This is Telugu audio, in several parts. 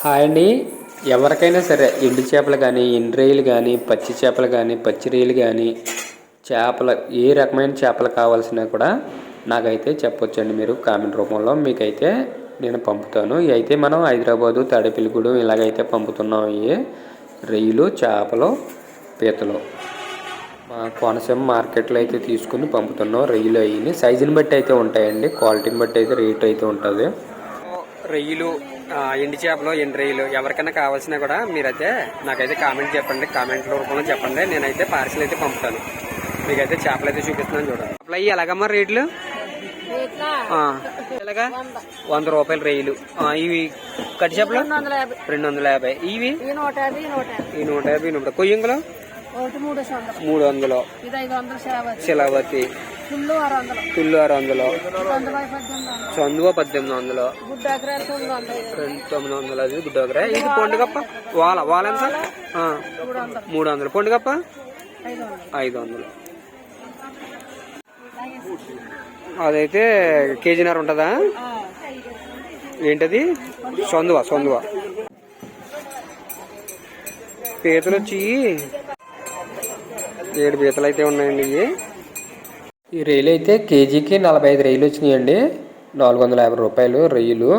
హాయ్ అండి. ఎవరికైనా సరే ఎండు చేపలు కానీ ఎండు రొయ్యలు కానీ పచ్చి చేపలు కానీ పచ్చి రొయ్యలు కానీ చేపలు ఏ రకమైన చేపలు కావాల్సినా కూడా నాకైతే చెప్పొచ్చండి మీరు కామెంట్ రూపంలో. మీకైతే నేను పంపుతాను. అయితే మనం హైదరాబాదు తాడేపల్లిగూడెం ఇలాగైతే పంపుతున్నాం ఇవి రొయ్యలు చేపలు పీతలు. మా కోనసీమ మార్కెట్లో అయితే తీసుకుని పంపుతున్నాం రొయ్యలు అయ్యి సైజుని బట్టి అయితే ఉంటాయండి. క్వాలిటీని బట్టి అయితే రేట్ అయితే ఉంటుంది. రొయ్యలు ఎండు చేపలు ఎండు రొయ్యలు ఎవరికైనా కావాల్సినా కూడా మీరైతే నాకైతే కామెంట్ చెప్పండి. కామెంట్ రూపంలో చెప్పండి. నేనైతే పార్సిల్ అయితే పంపుతాను. మీకైతే చేపలు అయితే చూపిస్తున్నాను చూడండి. చేపలు అయ్యి ఎలాగమ్మా రేట్లు? ఎలాగా? వంద రూపాయలు రొయ్యలు. ఇవి కట్టి చేపలు? రెండు వందల యాభై. ఇవి? ఈ నూట యాభై నూట కొయ్యంగులు మూడు వందలు. శిలావతి. ఫుల్లు ఆరు వందలు. చందువ పద్దెనిమిది వందలు. తొమ్మిది వందలు. రెండు తొమ్మిది వందలు అది గుడ్డోగర ఇది పొండుగప్ప? వాల వాల ఎంత? ఆ, మూడు వందలు పొండుగప్ప? ఐదు వందలు అదైతే కేజీన్నర ఉంటుందా? ఏంటది? సొందువ సొందువ పీతలు వచ్చి ఏడు పీతలు అయితే ఉన్నాయండి ఇవి. ఈ రొయ్యలు అయితే కేజీకి నలభై ఐదు రొయ్యలు వచ్చినాయండి నాలుగు వందల యాభై రూపాయలు రొయ్యలు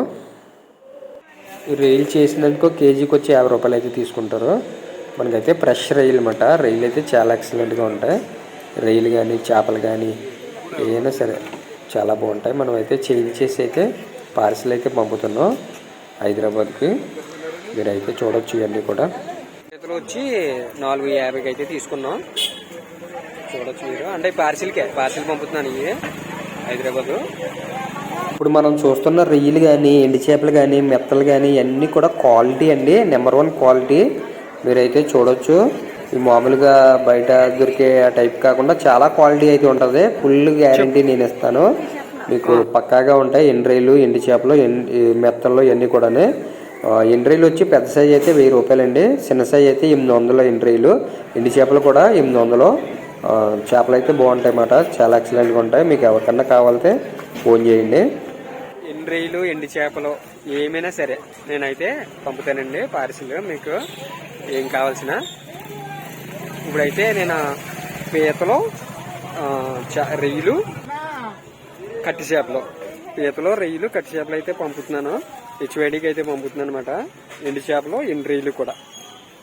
ఈ రొయ్యలు చేసినందుకు కేజీకి వచ్చి యాభై రూపాయలు అయితే తీసుకుంటారు. మనకైతే ఫ్రెష్ రొయ్యలు అనమాట రొయ్యలు అయితే చాలా ఎక్సలెంట్గా ఉంటాయి. రొయ్యలు కానీ చేపలు కానీ ఏదైనా సరే చాలా బాగుంటాయి. మనం అయితే చేంజ్ చేసి అయితే పార్సిల్ అయితే పంపుతున్నాం హైదరాబాద్కి. మీరు అయితే చూడొచ్చు ఇవన్నీ కూడా. వచ్చి నాలుగు యాభైకి అయితే తీసుకున్నాం. చూడొచ్చు మీరు. అంటే పార్సిల్కే పార్సిల్ పంపుతున్నాను ఇవి. హైదరాబాద్. ఇప్పుడు మనం చూస్తున్న రొయ్యలు కానీ ఎండి చేపలు కానీ మెత్తలు కానీ ఇవన్నీ కూడా క్వాలిటీ అండి. Number one quality. మీరైతే చూడొచ్చు. ఈ మామూలుగా బయట దొరికే టైప్ కాకుండా చాలా క్వాలిటీ అయితే ఉంటుంది. ఫుల్ గ్యారంటీ నేను ఇస్తాను. మీకు పక్కాగా ఉంటాయి. ఎండ్రైలు ఎండి చేపలు ఎండి మెత్తలు ఇవన్నీ కూడా ఎండ్రైలు వచ్చి పెద్ద సైజ్ అయితే వెయ్యి రూపాయలండి. చిన్న సైజ్ అయితే ఎనిమిది వందలు ఎండ్రైలు ఎండి చేపలు కూడా ఎనిమిది వందలు. చేపలు అయితే బాగుంటాయి అన్నమాట చాలా ఎక్సలెంట్గా ఉంటాయి. మీకు ఎవరికన్నా కావాలితే ఫోన్ చేయండి. ఎండ్రీలు ఎండి చేపలు ఏమైనా సరే నేనైతే పంపుతానండి. పార్సిల్ మీకు ఏం కావాల్సిన. ఇప్పుడైతే నేను పీతలు ఆ, రొయ్యలు కట్టి చేపలు. పీతలు రొయ్యలు కట్టి చేపలు అయితే పంపుతున్నాను. హెచ్వైడికి అయితే పంపుతున్నాను అనమాట ఎండు చేపలు ఎండు రొయ్యలు కూడా.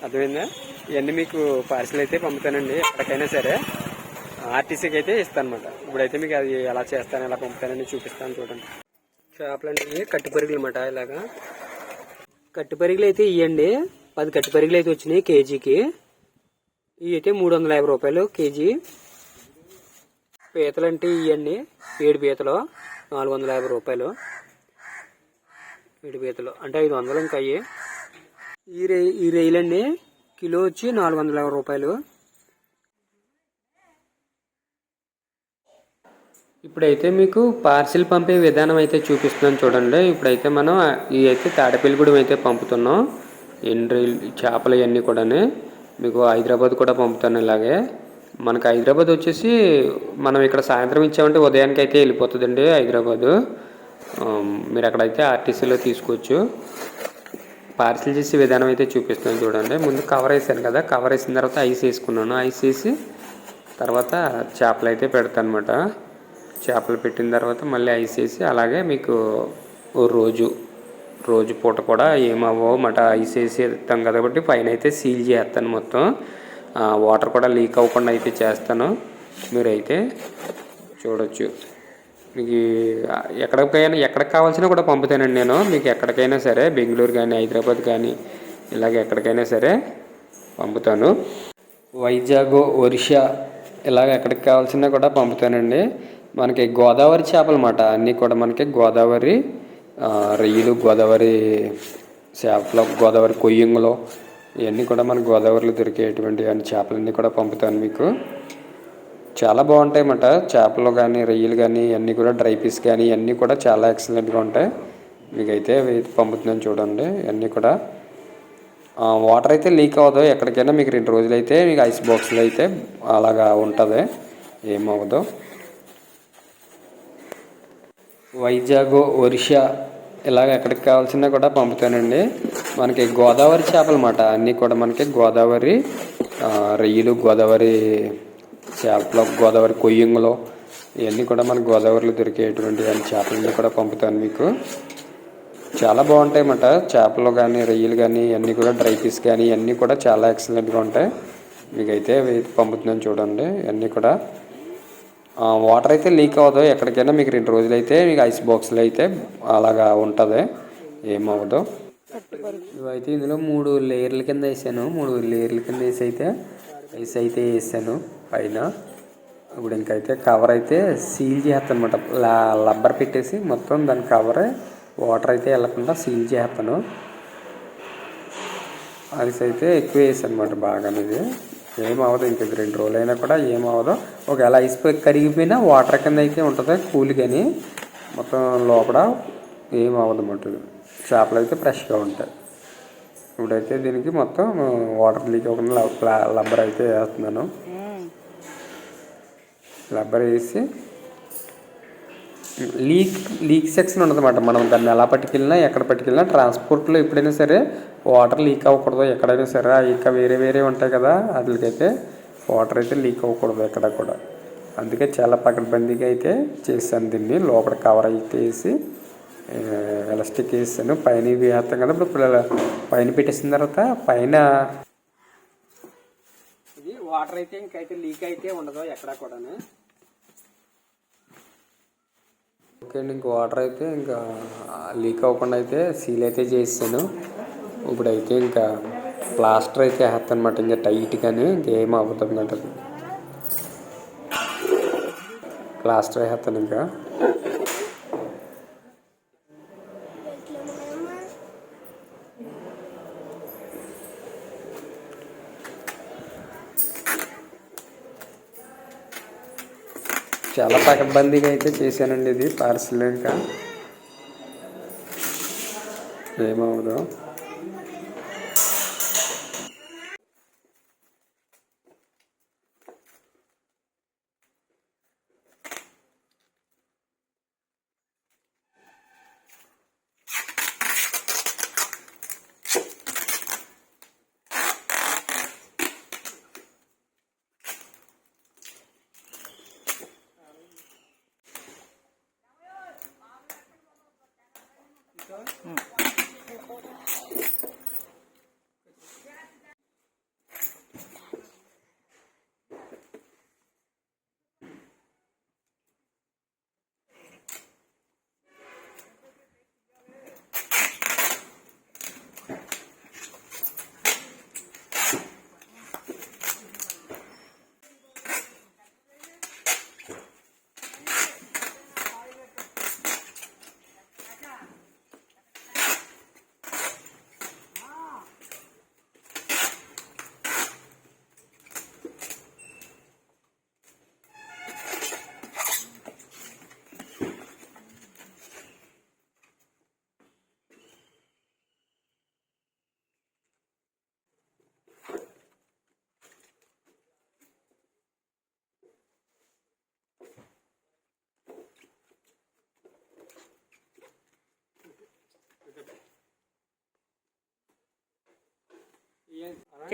అర్థమైందా? ఇవన్నీ మీకు పార్సిల్ అయితే పంపుతానండి ఎక్కడికైనా సరే. ఆర్టీసీకి అయితే ఇస్తాను అనమాట ఇప్పుడైతే మీకు అది ఎలా చేస్తాను ఎలా పంపుతానని చూపిస్తాను చూడండి. చేపలు అంటే కట్టి అనమాట ఇలాగా. కట్టి అయితే ఇవ్వండి పది కట్టి అయితే వచ్చినాయి కేజీకి. ఇవి అయితే మూడు వందల యాభై రూపాయలు కేజీ. పీతలు అంటే ఇవ్వండి ఏడు పీతలు నాలుగు వందల యాభై రూపాయలు. ఏడు పీతలు అంటే ఐదు వందలు ఇంకా అయ్యి. ఈ రే ఈ రైలండి. కిలో వచ్చి నాలుగు వందల యాభై రూపాయలు. ఇప్పుడైతే మీకు పార్సిల్ పంపే విధానం అయితే చూపిస్తున్నాను చూడండి. ఇప్పుడైతే మనం ఈ అయితే తాడపల్లిగూడెం అయితే పంపుతున్నాం. ఎండ్రీ చేపలు ఇవన్నీ కూడా మీకు హైదరాబాద్ కూడా పంపుతాను ఇలాగే. మనకు హైదరాబాద్ వచ్చేసి మనం ఇక్కడ సాయంత్రం ఇచ్చామంటే ఉదయానికి అయితే వెళ్ళిపోతుందండి హైదరాబాదు. మీరు అక్కడైతే ఆర్టీసీలో తీసుకోవచ్చు. పార్సిల్ చేసే విధానం అయితే చూపిస్తున్నాను చూడండి. ముందు కవర్ వేసాను కదా కవర్ వేసిన తర్వాత ఐస్ వేసుకున్నాను. ఐస్ వేసి తర్వాత చేపలు అయితే పెడతాను అనమాట చేపలు పెట్టిన తర్వాత మళ్ళీ ఐస్ వేసి అలాగే మీకు రోజు రోజు పూట కూడా ఏమవ్వో మట ఐస్ వేసి ఇస్తాం కాబట్టి పైన అయితే సీల్ చేస్తాను మొత్తం. వాటర్ కూడా లీక్ అవ్వకుండా అయితే చేస్తాను. మీరైతే చూడొచ్చు. మీకు ఎక్కడికైనా ఎక్కడికి కావాల్సినా కూడా పంపుతానండి నేను. మీకు ఎక్కడికైనా సరే బెంగళూరు కానీ హైదరాబాద్ కానీ ఇలాగ ఎక్కడికైనా సరే పంపుతాను. వైజాగ్ ఒరిషా ఇలాగ ఎక్కడికి కావాల్సినా కూడా పంపుతానండి. మనకి గోదావరి చేపలు అన్నమాట. అన్నీ కూడా మనకి గోదావరి రొయ్యలు గోదావరి చేపలు గోదావరి కొయ్యంగులు ఇవన్నీ కూడా మన గోదావరిలో దొరికేటువంటి అన్ని చేపలన్నీ కూడా పంపుతాను మీకు. చాలా బాగుంటాయన్నమాట. చేపలు కానీ రొయ్యలు కానీ అన్నీ కూడా డ్రై పీస్ కానీ ఇవన్నీ కూడా చాలా ఎక్సలెంట్గా ఉంటాయి. మీకైతే అవి పంపుతున్నాను చూడండి ఇవన్నీ కూడా. వాటర్ అయితే లీక్ అవ్వదు. ఎక్కడికైనా మీకు రెండు రోజులు అయితే మీకు ఐస్ బాక్స్లో అయితే అలాగా ఉంటుంది. ఏమవ్వదు. వైజాగ్ ఒరిషా ఇలాగ ఎక్కడికి కావాల్సిన కూడా పంపుతానండి. మనకి గోదావరి చేపలు అన్నమాట అన్నీ కూడా మనకి గోదావరి రొయ్యలు గోదావరి చేపలు గోదావరి కొయ్యంగులు ఇవన్నీ కూడా మనకు గోదావరిలో దొరికేటువంటి అన్ని చేపలన్నీ కూడా పంపుతాను మీకు. చాలా బాగుంటాయి అన్నమాట చేపలు కానీ రొయ్యలు కానీ ఇవన్నీ కూడా డ్రై పీస్ కానీ ఇవన్నీ కూడా చాలా ఎక్సలెంట్గా ఉంటాయి. మీకైతే అవి పంపుతున్నాను చూడండి. ఇవన్నీ కూడా వాటర్ అయితే లీక్ అవ్వదు. ఎక్కడికైనా మీకు రెండు రోజులు అయితే మీకు ఐస్ బాక్స్లో అయితే అలాగా ఉంటుంది. ఏమవ్వదు. ఇవైతే ఇందులో మూడు లేయర్ల కింద వేసాను. మూడు లేయర్ల కింద వేసి అయితే ఐస్ అయితే వేసాను పైన. ఇప్పుడు ఇంకైతే కవర్ అయితే సీల్ చేస్తాను అనమాట లబ్బర్ పెట్టేసి మొత్తం దాని కవర్ వాటర్ అయితే వెళ్ళకుండా సీల్ చేస్తాను. ఐస్ అయితే ఎక్కువ వేసాను అనమాట బాగా అనేది ఏమవ్వదు ఇంక ఇది రెండు రోజులైనా కూడా ఏమవ్వదు ఒకవేళ ఐస్ కరిగిపోయినా వాటర్ కింద అయితే ఉంటుంది కూల్ కానీ మొత్తం లోపల ఏమవ్వదు అన్నమాట చేపలు అయితే ఫ్రెష్గా ఉంటాయి. ఇప్పుడైతే దీనికి మొత్తం వాటర్ లీక్ అవ్వకుండా లబ్బర్ రబ్బర్ అయితే వేస్తున్నాను. రబ్బర్ వేసి లీక్ లీక్ సెక్షన్ ఉండదన్నమాట మనం దాన్ని ఎలా పట్టుకెళ్ళినా ఎక్కడ పట్టుకెళ్ళినా ట్రాన్స్పోర్ట్లో ఎప్పుడైనా సరే వాటర్ లీక్ అవ్వకూడదు. ఎక్కడైనా సరే ఇంకా వేరే వేరే ఉంటాయి కదా వాటికైతే వాటర్ అయితే లీక్ అవ్వకూడదు ఎక్కడ కూడా. అందుకే చాలా పకడ్బందీగా అయితే చేశాను దీన్ని. లోపల కవర్ అయితే వేసి ఎలాస్టిక్ వేసాను. పైన ఇవి వేస్తాం కదా ఇప్పుడు పైన పెట్టేసిన తర్వాత పైన ఇది వాటర్ అయితే ఇంకైతే లీక్ అయితే ఉండదు ఎక్కడ కూడా ఓకే అండి ఇంక వాటర్ అయితే ఇంకా లీక్ అవ్వకుండా అయితే సీల్ అయితే చేసాను ఇప్పుడైతే ఇంకా ప్లాస్టర్ అయితే వేస్తాను అనమాట ఇంకా టైట్గానే ఇంకేం అవ్వదు అన్నమాట. ప్లాస్టర్ వేస్తాను ఇంకా. చాలా పకడ్బందీగా అయితే చేశానండి ఇది పార్సల్ ఇంకా. ఏమవుదో. 嗯。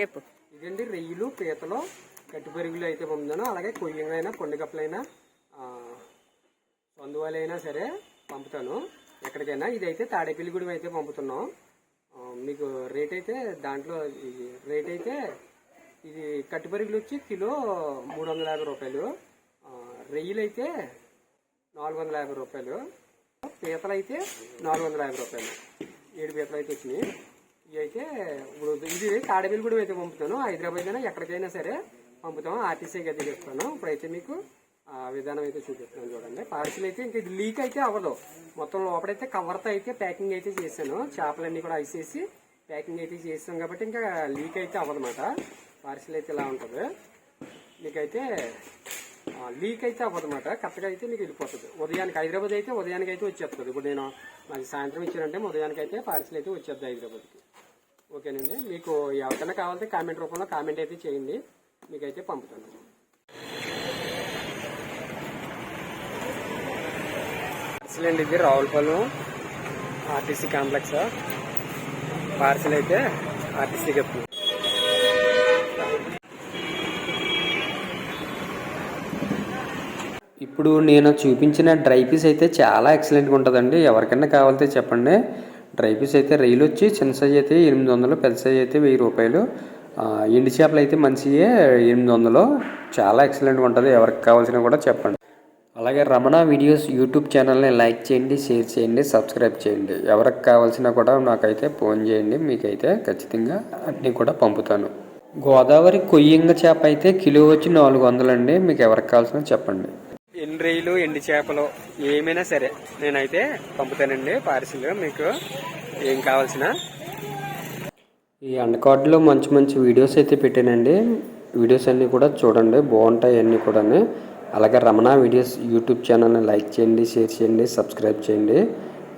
చెప్పు. ఇదండి రొయ్యలు పీతలు గట్టి పెరుగులు అయితే పంపుతాను అలాగే కొయ్యంగైనా కొండగప్పలైనా సందువాలైనా సరే పంపుతాను. ఎక్కడికైనా. ఇదైతే తాడేపల్లిగూడెం అయితే పంపుతున్నాం. మీకు రేట్ అయితే దాంట్లో రేట్ అయితే ఇది కట్టి పెరుగులు వచ్చి కిలో మూడు వందల యాభై రూపాయలు. ఆ, రొయ్యలు అయితే నాలుగు వందల యాభై రూపాయలు. పీతలు అయితే నాలుగు వందల యాభై రూపాయలు. ఏడు పీతలు అయితే వచ్చినాయి. ఇవి అయితే ఇప్పుడు ఇది తాడేపల్లి కూడా అయితే పంపుతాను. హైదరాబాద్ అయినా ఎక్కడికైనా సరే పంపుతాం. ఆర్టీసీకి అయితే చెప్తాను ఇప్పుడైతే మీకు ఆ విధానం అయితే చూపిస్తున్నాను చూడండి. పార్సిల్ అయితే ఇంక ఇది లీక్ అయితే అవ్వదు. మొత్తం లోపలైతే కవర్తో అయితే ప్యాకింగ్ అయితే చేశాను. చేపలన్నీ కూడా ఐసేసి ప్యాకింగ్ అయితే చేస్తాం కాబట్టి ఇంకా లీక్ అయితే అవ్వదన్నమాట. పార్సిల్ అయితే ఇలా ఉంటుంది. మీకైతే లీక్ అయితే అవ్వదన్నమాట. కరెక్ట్గా అయితే మీకు వెళ్ళిపోతుంది. ఉదయానికి హైదరాబాద్ అయితే ఉదయానికి అయితే వచ్చేస్తుంది. ఇప్పుడు నేను మళ్ళీ సాయంత్రం ఇచ్చానంటే ఉదయానికి అయితే పార్సిల్ అయితే వచ్చేద్ది హైదరాబాద్కి. ఓకేనండి. మీకు ఎవరికైనా కావాలంటే కామెంట్ రూపంలో కామెంట్ అయితే చేయండి. మీకైతే పంపుతాను. పార్సల్ అండి ఇది రావులపాలెం ఆర్టీసీ కాంప్లెక్స్. పార్సల్ అయితే ఆర్టీసీ గప్పు ఇప్పుడు నేను చూపించిన డ్రై పీస్ అయితే చాలా ఎక్సలెంట్గా ఉంటుందండి. ఎవరికైనా కావాలితే చెప్పండి. డ్రై పీస్ అయితే రైలు వచ్చి చిన్న సైజ్ అయితే ఎనిమిది వందలు పెద్ద సైజ్ అయితే వెయ్యి రూపాయలు. ఎండి ఎండు చేపలు అయితే మంచియే ఎనిమిది వందలు. చాలా ఎక్సలెంట్గా ఉంటుంది. ఎవరికి కావాల్సిన కూడా చెప్పండి. అలాగే రమణ వీడియోస్ యూట్యూబ్ ఛానల్ని లైక్ చేయండి షేర్ చేయండి సబ్స్క్రైబ్ చేయండి. ఎవరికి కావాల్సిన కూడా నాకైతే ఫోన్ చేయండి. మీకైతే ఖచ్చితంగా అన్నీ కూడా పంపుతాను. గోదావరి కొయ్యంగ చేప అయితే కిలో వచ్చి నాలుగు వందలండి. మీకు ఎవరికి కావాల్సిన చెప్పండి. ఎండు రొయ్యలు ఎండు చేపలు ఏమైనా సరే నేనైతే పంపుతానండి పార్సిల్. మీకు ఏం కావాల్సిన? ఈ అండకార్డులో మంచి మంచి వీడియోస్ అయితే పెట్టానండి. వీడియోస్ అన్నీ కూడా చూడండి. బాగుంటాయి అన్నీ కూడా అలాగే రమణ వీడియోస్ యూట్యూబ్ ఛానల్ని లైక్ చేయండి షేర్ చేయండి సబ్స్క్రైబ్ చేయండి.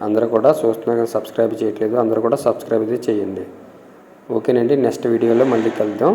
అందరూ కూడా చూస్తున్నా కానీ సబ్స్క్రైబ్ చేయట్లేదు. అందరూ కూడా సబ్స్క్రైబ్ అయితే చేయండి. ఓకేనండి. నెక్స్ట్ వీడియోలో మళ్ళీ కలుద్దాం.